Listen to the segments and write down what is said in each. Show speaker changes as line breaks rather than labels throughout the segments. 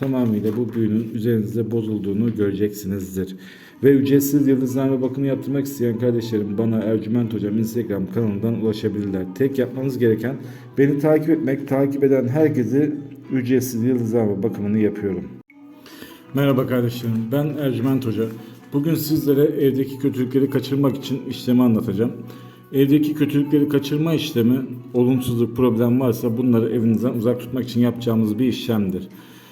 tamamıyla bu büyünün üzerinizde bozulduğunu göreceksinizdir. Ve ücretsiz yıldızlarla bakımı yaptırmak isteyen kardeşlerim bana Ercüment Hocam Instagram kanalından ulaşabilirler. Tek yapmanız gereken beni takip etmek, takip eden herkese ücretsiz yıldızlarla bakımını yapıyorum. Merhaba kardeşlerim, ben Ercüment Hoca. Bugün sizlere evdeki kötülükleri kaçırmak için işlemi anlatacağım. Evdeki kötülükleri kaçırma işlemi, olumsuzluk, problem varsa bunları evinizden uzak tutmak için yapacağımız bir işlemdir.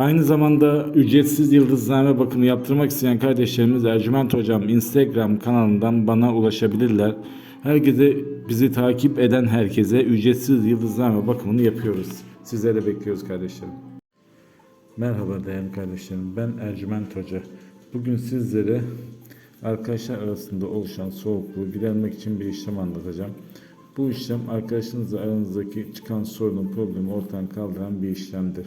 Aynı zamanda ücretsiz yıldızlame bakımı yaptırmak isteyen kardeşlerimiz Ercüment Hocam Instagram kanalından bana ulaşabilirler. Herkese bizi takip eden herkese ücretsiz yıldızlame bakımını yapıyoruz. Sizleri bekliyoruz kardeşlerim. Merhaba değerli kardeşlerim. Ben Ercüment Hoca. Bugün sizlere arkadaşlar arasında oluşan soğukluğu gidermek için bir işlem anlatacağım. Bu işlem arkadaşınızla aranızdaki çıkan sorunun problemi ortadan kaldıran bir işlemdir.